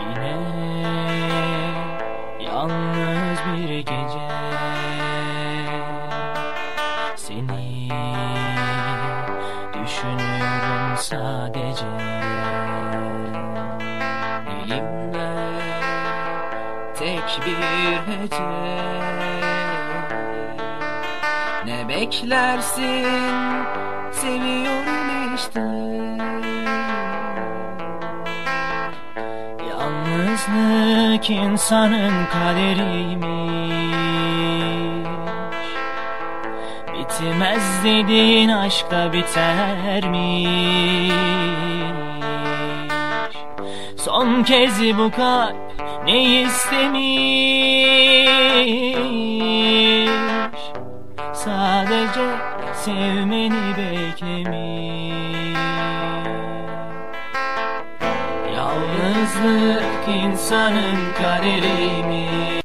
Yine yalnız bir gece. Seni düşünüyorum sadece. Elimde tek bir hece Ne beklersin sevim Yalnızlık insanın kaderiymiş. Bitmez dediğin aşkta bitermiş. Son kez bu kalp ne istemiş? Sadece sevmeni beklemiş. Yalnızlık insanın kaderiymiş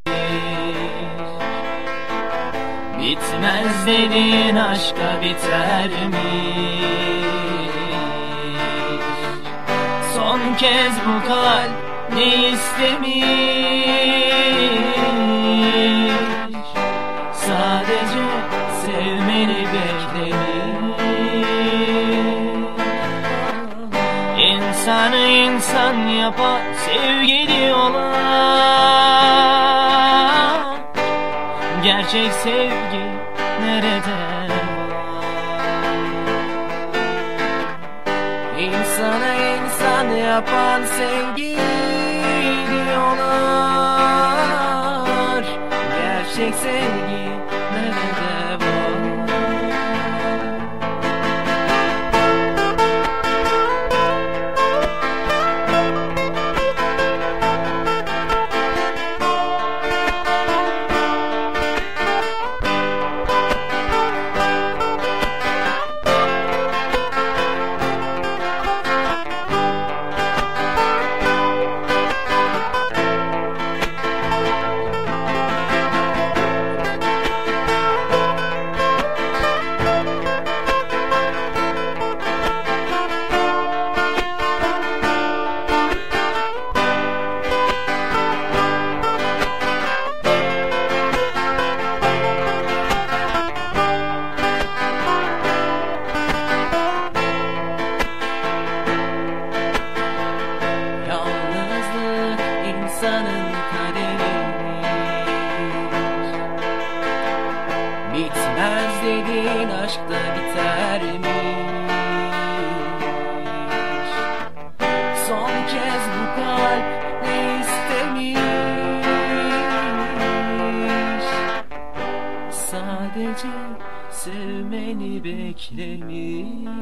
Bitmez dediğin aşka bitermiş Son kez bu kalp ne istemiş? Sadece sevmeni beklemiş İnsanı insan yapan sevgi diyorlar Gerçek sevgi nerede? İnsana insan yapan sevgi diyorlar. Gerçek sevgi insanın kaderiymiş Bitmez dediğin aşkta bitermiş. Son kez bu kalp ne istemiş? Sadece sevmeni beklemiş